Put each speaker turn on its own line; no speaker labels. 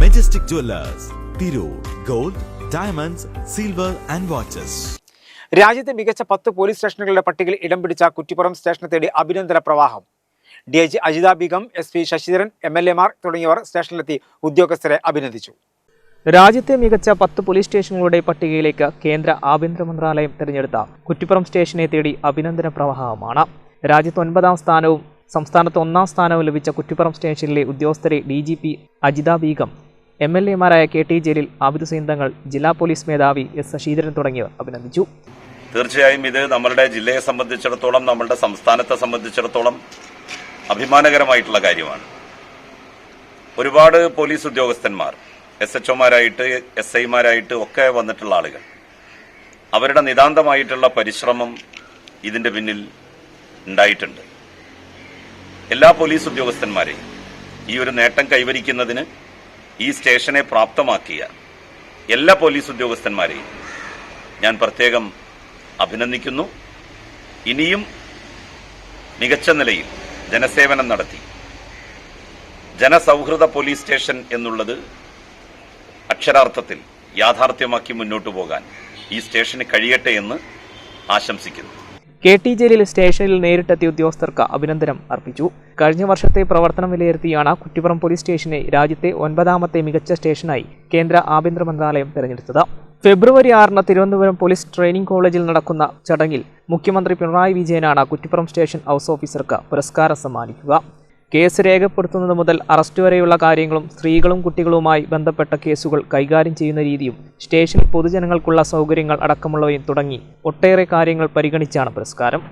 Majestic jewellers Tirur gold diamonds silver and watches
രാജ്യത്തെ മികച്ച പത്ത് പോലീസ് സ്റ്റേഷനുകളുടെ പട്ടികയിൽ ഇടം പിടിച്ച കുറ്റിപ്പുറം സ്റ്റേഷനെ തേടി അഭിനന്ദന പ്രവാഹം. D I G Ajitha Beegum S P Sasidharan M L എമാർ തുടങ്ങിയവർ സ്റ്റേഷനിലെത്തി ഉദ്യോഗസ്ഥരെ അഭിനന്ദിച്ചു.
രാജ്യത്തെ മികച്ച പത്ത് പോലീസ് സ്റ്റേഷനുകളുടെ പട്ടികയിലേക്ക് കേന്ദ്ര ആഭ്യന്തര മന്ത്രാലയം തിരഞ്ഞെടുത്ത കുറ്റിപ്പുറം സ്റ്റേഷനെ തേടി അഭിനന്ദന പ്രവാഹമാണ്. രാജ്യത്ത് ഒൻപതാം സ്ഥാനവും സംസ്ഥാനത്ത് ഒന്നാം സ്ഥാനവും ലഭിച്ച കുറ്റിപ്പുറം സ്റ്റേഷനിലെ ഉദ്യോഗസ്ഥരെ D G P Ajitha Beegum M L എമാരായ K T Jaleel Abid Hussain Thangal ജില്ലാ പോലീസ് മേധാവി എസ് ശശീധരൻ തുടങ്ങിയവർ അഭിനന്ദിച്ചു.
തീർച്ചയായും ഇത് നമ്മളുടെ ജില്ലയെ സംബന്ധിച്ചിടത്തോളം നമ്മളുടെ സംസ്ഥാനത്തെ സംബന്ധിച്ചിടത്തോളം അഭിമാനകരമായിട്ടുള്ള കാര്യമാണ്. ഒരുപാട് പോലീസ് ഉദ്യോഗസ്ഥന്മാർ എസ് എച്ച് ഒമാരായിട്ട് എസ് ഐമാരായിട്ട് ഒക്കെ വന്നിട്ടുള്ള ആളുകൾ. അവരുടെ നിതാന്തമായിട്ടുള്ള പരിശ്രമം ഇതിന്റെ പിന്നിൽ ഉണ്ടായിട്ടുണ്ട്. എല്ലാ പോലീസ് ഉദ്യോഗസ്ഥന്മാരെയും ഈ ഒരു നേട്ടം കൈവരിക്കുന്നതിന് ഈ സ്റ്റേഷനെ പ്രാപ്തമാക്കിയ എല്ലാ പോലീസ് ഉദ്യോഗസ്ഥന്മാരെയും ഞാൻ പ്രത്യേകം അഭിനന്ദിക്കുന്നു. ഇനിയും മികച്ച നിലയിൽ ജനസേവനം നടത്തി. ജനസൗഹൃദ പോലീസ് സ്റ്റേഷൻ എന്നുള്ളത് അക്ഷരാർത്ഥത്തിൽ യാഥാർത്ഥ്യമാക്കി മുന്നോട്ടു പോകാൻ ഈ സ്റ്റേഷന് കഴിയട്ടെ എന്ന് ആശംസിക്കുന്നു.
കെ ടി ജലീൽ സ്റ്റേഷനിൽ നേരിട്ടെത്തിയ ഉദ്യോഗസ്ഥർക്ക് അഭിനന്ദനം അർപ്പിച്ചു. കഴിഞ്ഞ വർഷത്തെ പ്രവർത്തനം വിലയിരുത്തിയാണ് കുറ്റിപ്പുറം പോലീസ് സ്റ്റേഷനെ രാജ്യത്തെ ഒൻപതാമത്തെ മികച്ച സ്റ്റേഷനായി കേന്ദ്ര ആഭ്യന്തര മന്ത്രാലയം തെരഞ്ഞെടുത്തത്. ഫെബ്രുവരി ആറിന് തിരുവനന്തപുരം പോലീസ് ട്രെയിനിംഗ് കോളേജിൽ നടക്കുന്ന ചടങ്ങിൽ മുഖ്യമന്ത്രി പിണറായി വിജയനാണ് കുറ്റിപ്പുറം സ്റ്റേഷൻ ഹൗസ് ഓഫീസർക്ക് പുരസ്കാരം സമ്മാനിക്കുക. കേസ് രേഖപ്പെടുത്തുന്നത് മുതൽ അറസ്റ്റ് വരെയുള്ള കാര്യങ്ങളും സ്ത്രീകളും കുട്ടികളുമായി ബന്ധപ്പെട്ട കേസുകൾ കൈകാര്യം ചെയ്യുന്ന രീതിയും സ്റ്റേഷനിൽ പൊതുജനങ്ങൾക്കുള്ള സൗകര്യങ്ങൾ അടക്കമുള്ളവയും തുടങ്ങി. ഒട്ടേറെ കാര്യങ്ങൾ പരിഗണിച്ചാണ് പുരസ്കാരം.